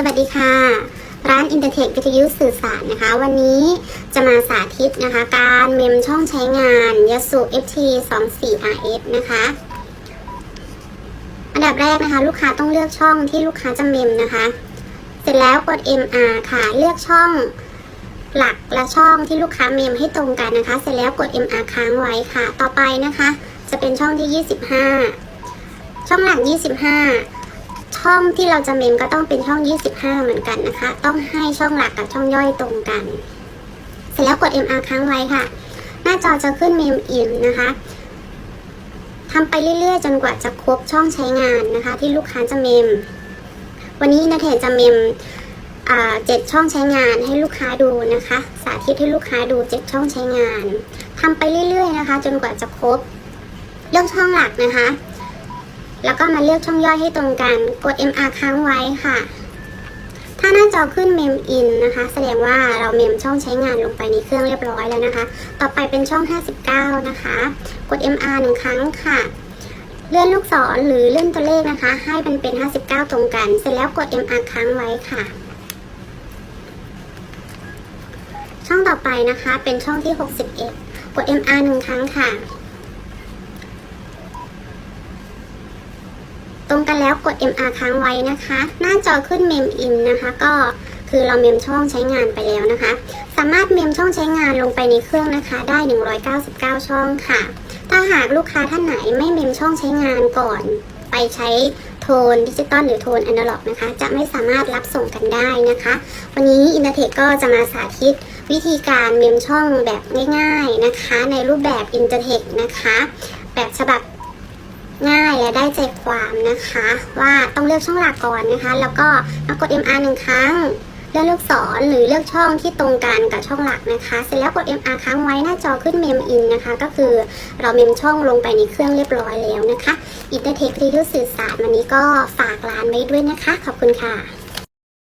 สวัสดีค่ะ ร้าน Intertech วิทยุสื่อสารนะคะ วันนี้จะมาสาธิตนะคะ การเมมช่องใช้งาน Yasu FT 2 4 RS นะคะ อันดับแรกนะคะ ลูกค้าต้องเลือกช่องที่ลูกค้าจะเมมนะคะ เสร็จแล้วกด MR ค่ะ เลือกช่องหลักและช่องที่ลูกค้าเมมให้ตรงกันนะคะ เสร็จแล้วกด MR ค้างไว้ค่ะ ต่อไปนะคะ จะเป็นช่องที่ 25 ช่องหลัก 25 ช่องที่เราจะเมมก็ต้องเป็นช่อง 25 เหมือนกันนะคะ ต้องให้ช่องหลักกับช่องย่อยตรงกัน เสร็จแล้วกด MR ค้างไว้ค่ะ หน้าจอจะขึ้นเมมอินนะคะทำไปเรื่อยๆ จนกว่าจะครบช่องใช้งานนะคะ ที่ลูกค้าจะเมม วันนี้นาเทจะเมมเจ็ดช่องใช้งานให้ลูกค้าดูนะคะ สาธิตให้ลูกค้าดูเจ็ดช่องใช้งานทำไปเรื่อยๆนะคะ จนกว่าจะครบเลือกช่องหลักนะคะ แล้วก็มาเลือกช่องย่อยให้ตรงกัน กด MR ค้างไว้ค่ะ ถ้าหน้าจอขึ้น Mem in นะคะ แสดงว่าเราเมมช่องใช้งานลงไปในเครื่องเรียบร้อยแล้วนะคะ ต่อไปเป็นช่อง 59 นะคะ กด MR หนึ่งครั้งค่ะเลื่อนลูกศรหรือเลื่อนตัวเลขนะคะ ให้มันเป็น 59 ตรงกัน เสร็จแล้วกด MR ค้างไว้ค่ะ ช่องต่อไปนะคะเป็นช่องที่ 61 กด MR หนึ่งครั้งค่ะ ตรงกันแล้วกด MR ค้างไว้นะคะ หน้าจอขึ้นเมมอินนะคะ ก็คือเราเมมช่องใช้งานไปแล้วนะคะ สามารถเมมช่องใช้งานลงไปในเครื่องนะคะ ได้ 199 ช่องค่ะ ถ้าหากลูกค้าท่านไหนไม่เมมช่องใช้งานก่อน ไปใช้โทนดิจิตอลหรือโทนอนาล็อกนะคะ จะไม่สามารถรับส่งกันได้นะคะ วันนี้อินเทอร์เทคก็จะมาสาธิตวิธีการเมมช่องแบบง่ายๆนะคะ ในรูปแบบอินเทอร์เทคนะคะ แบบฉบับง่ายและได้ใจ 3 นะคะ ว่าต้องเลือกช่องหลักก่อนนะคะ แล้วก็มากด MR หนึ่งครั้งเลือกลูกศรหรือเลือกช่องที่ตรงกันกับช่องหลักนะคะ เสร็จแล้วกด MR ค้างไว้หน้าจอขึ้นเมมอินนะคะ ก็คือเราเมมช่องลงไปในเครื่องเรียบร้อยแล้วนะคะอินเตอร์เทครีทูสื่อสารวันนี้ก็ฝากร้านไว้ด้วยนะคะ ขอบคุณค่ะ